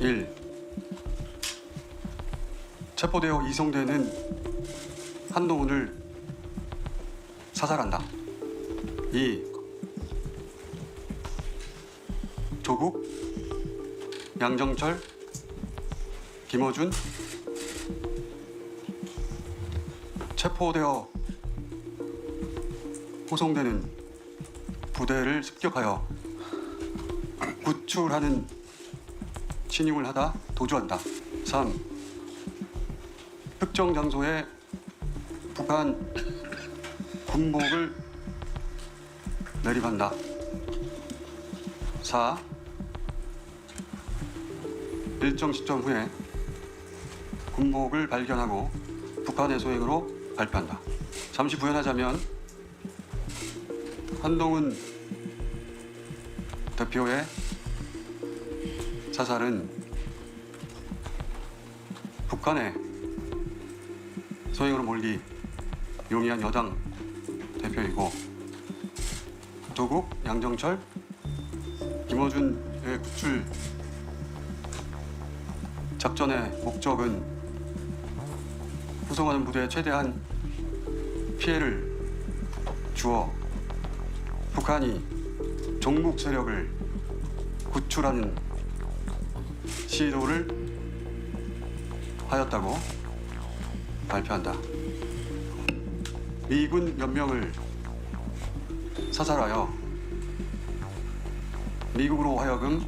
1. 체포되어 이송되는 한동훈을 사살한다. 2. 조국, 양정철, 김어준 체포되어 호송되는 부대를 습격하여 구출하는 신용을 하다 도주한다. 3. 특정 장소에 북한 군복을 내립한다. 4. 일정 시점 후에 군복을 발견하고 북한의 소행으로 발표한다. 잠시 부연하자면 한동훈 대표의 사살은 북한의 소행으로 몰기 용이한 여당 대표이고 조국, 양정철, 김어준의 구출 작전의 목적은 후송하는 부대에 최대한 피해를 주어 북한이 종북 세력을 구출하는 시도를 하였다고 발표한다. 미군 몇 명을 사살하여 미국으로 하여금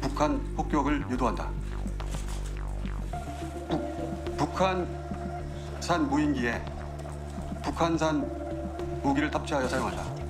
북한 폭격을 유도한다. 북, 북한산 무인기에 북한산 무기를 탑재하여 사용한다.